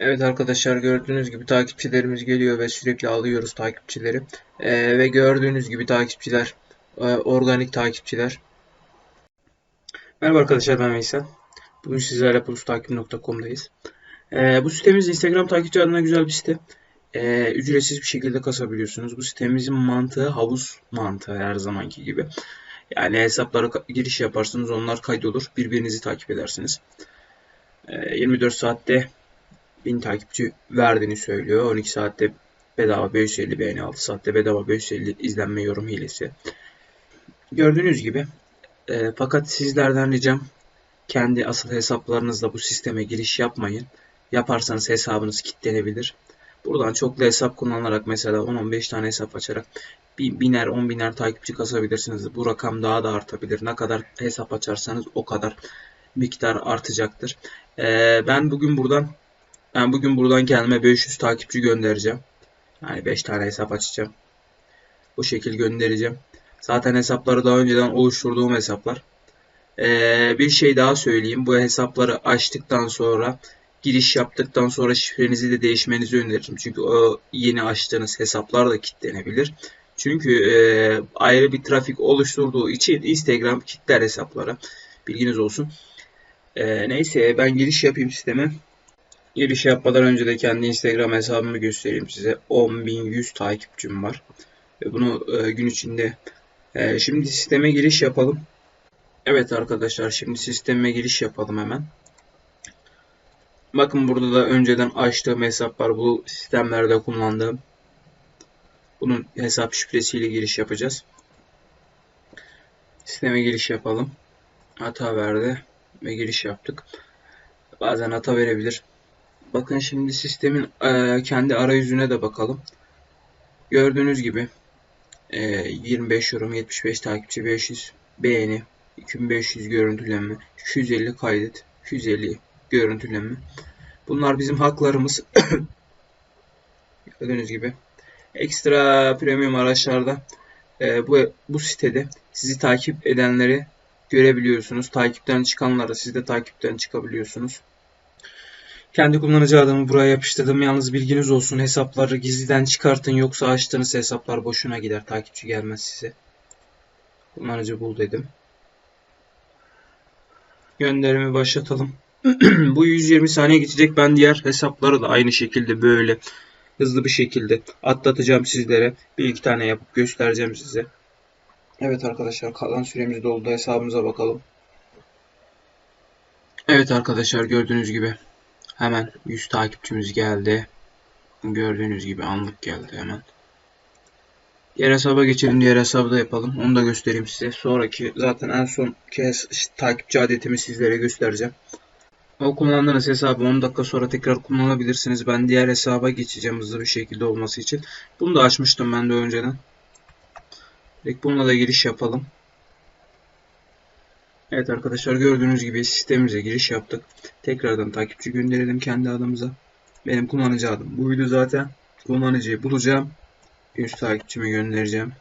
Evet arkadaşlar gördüğünüz gibi takipçilerimiz geliyor ve sürekli alıyoruz takipçileri. Ee, ve gördüğünüz gibi takipçiler e, organik takipçiler. Merhaba arkadaşlar ben Veysel. Bugün sizlerle plustakip.com'dayız. Ee, bu sitemiz Instagram takipçi adına güzel bir site. Ee, ücretsiz bir şekilde kasabiliyorsunuz. Bu sitemizin mantığı havuz mantığı her zamanki gibi. Yani hesaplara giriş yaparsınız onlar kaydolur. Birbirinizi takip edersiniz. Ee, 24 saatte 1000 takipçi verdiğini söylüyor. 12 saatte bedava 550 beğeni, 6 saatte bedava 550 izlenme yorum hilesi. Gördüğünüz gibi e, fakat sizlerden ricam kendi asıl hesaplarınızla bu sisteme giriş yapmayın. Yaparsanız hesabınız kilitlenebilir. Buradan çoklu hesap kullanarak mesela 10-15 tane hesap açarak bin- biner 10 biner takipçi kasabilirsiniz. Bu rakam daha da artabilir. Ne kadar hesap açarsanız o kadar miktar artacaktır. E, ben bugün buradan ben bugün buradan kendime 500 takipçi göndereceğim. Yani 5 tane hesap açacağım. Bu şekil göndereceğim. Zaten hesapları daha önceden oluşturduğum hesaplar. Ee, bir şey daha söyleyeyim. Bu hesapları açtıktan sonra giriş yaptıktan sonra şifrenizi de değişmenizi öneririm. Çünkü o yeni açtığınız hesaplar da kilitlenebilir. Çünkü e, ayrı bir trafik oluşturduğu için Instagram kilitler hesapları. Bilginiz olsun. Ee, neyse ben giriş yapayım sisteme. Giriş yapmadan önce de kendi Instagram hesabımı göstereyim size. 10.100 takipçim var. Ve bunu e, gün içinde e, şimdi sisteme giriş yapalım. Evet arkadaşlar şimdi sisteme giriş yapalım hemen. Bakın burada da önceden açtığım hesap var. Bu sistemlerde kullandığım. Bunun hesap şifresiyle giriş yapacağız. Sisteme giriş yapalım. Hata verdi ve giriş yaptık. Bazen hata verebilir. Bakın şimdi sistemin e, kendi arayüzüne de bakalım. Gördüğünüz gibi e, 25 yorum, 75 takipçi, 500 beğeni, 2500 görüntülenme, 250 kaydet, 250 görüntülenme. Bunlar bizim haklarımız. Gördüğünüz gibi. Ekstra premium araçlarda e, bu bu sitede sizi takip edenleri görebiliyorsunuz. Takipten çıkanları siz de takipten çıkabiliyorsunuz. Kendi kullanıcı adımı buraya yapıştırdım. Yalnız bilginiz olsun hesapları gizliden çıkartın yoksa açtığınız hesaplar boşuna gider. Takipçi gelmez size. Kullanıcı bul dedim. Gönderimi başlatalım. Bu 120 saniye geçecek. Ben diğer hesapları da aynı şekilde böyle hızlı bir şekilde atlatacağım sizlere. Bir iki tane yapıp göstereceğim size. Evet arkadaşlar kalan süremiz doldu. Hesabımıza bakalım. Evet arkadaşlar gördüğünüz gibi Hemen 100 takipçimiz geldi. Gördüğünüz gibi anlık geldi hemen. Diğer hesaba geçelim. Diğer hesabı da yapalım. Onu da göstereyim size. Sonraki zaten en son kez takipçi adetimi sizlere göstereceğim. O kullandığınız hesabı 10 dakika sonra tekrar kullanabilirsiniz. Ben diğer hesaba geçeceğim hızlı bir şekilde olması için. Bunu da açmıştım ben de önceden. Direkt bununla da giriş yapalım. Evet arkadaşlar gördüğünüz gibi sistemimize giriş yaptık. Tekrardan takipçi gönderelim kendi adımıza. Benim kullanıcı adım buydu zaten. Kullanıcıyı bulacağım. 100 takipçimi göndereceğim.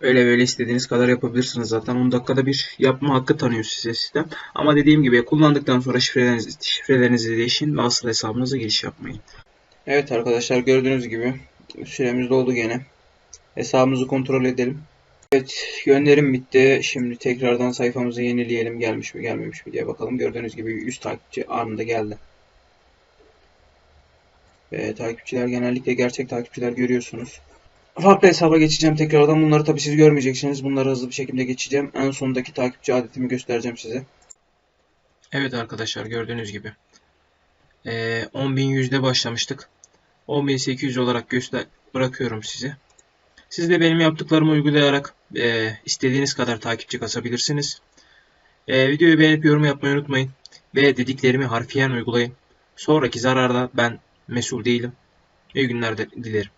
Öyle böyle istediğiniz kadar yapabilirsiniz zaten. 10 dakikada bir yapma hakkı tanıyor size sistem. Ama dediğim gibi kullandıktan sonra şifrelerinizi, şifrelerinizi değişin ve asıl hesabınıza giriş yapmayın. Evet arkadaşlar gördüğünüz gibi süremiz doldu gene. Hesabımızı kontrol edelim. Evet gönderim bitti. Şimdi tekrardan sayfamızı yenileyelim. Gelmiş mi gelmemiş mi diye bakalım. Gördüğünüz gibi 100 takipçi anında geldi. Ve takipçiler genellikle gerçek takipçiler görüyorsunuz. Farklı hesaba geçeceğim tekrardan. Bunları tabii siz görmeyeceksiniz. Bunları hızlı bir şekilde geçeceğim. En sondaki takipçi adetimi göstereceğim size. Evet arkadaşlar gördüğünüz gibi. Ee, 10.100'de başlamıştık. 10.800 olarak göster bırakıyorum size. Siz de benim yaptıklarımı uygulayarak e, istediğiniz kadar takipçi kasabilirsiniz. E, videoyu beğenip yorum yapmayı unutmayın. Ve dediklerimi harfiyen uygulayın. Sonraki zararda ben mesul değilim. İyi günler dilerim.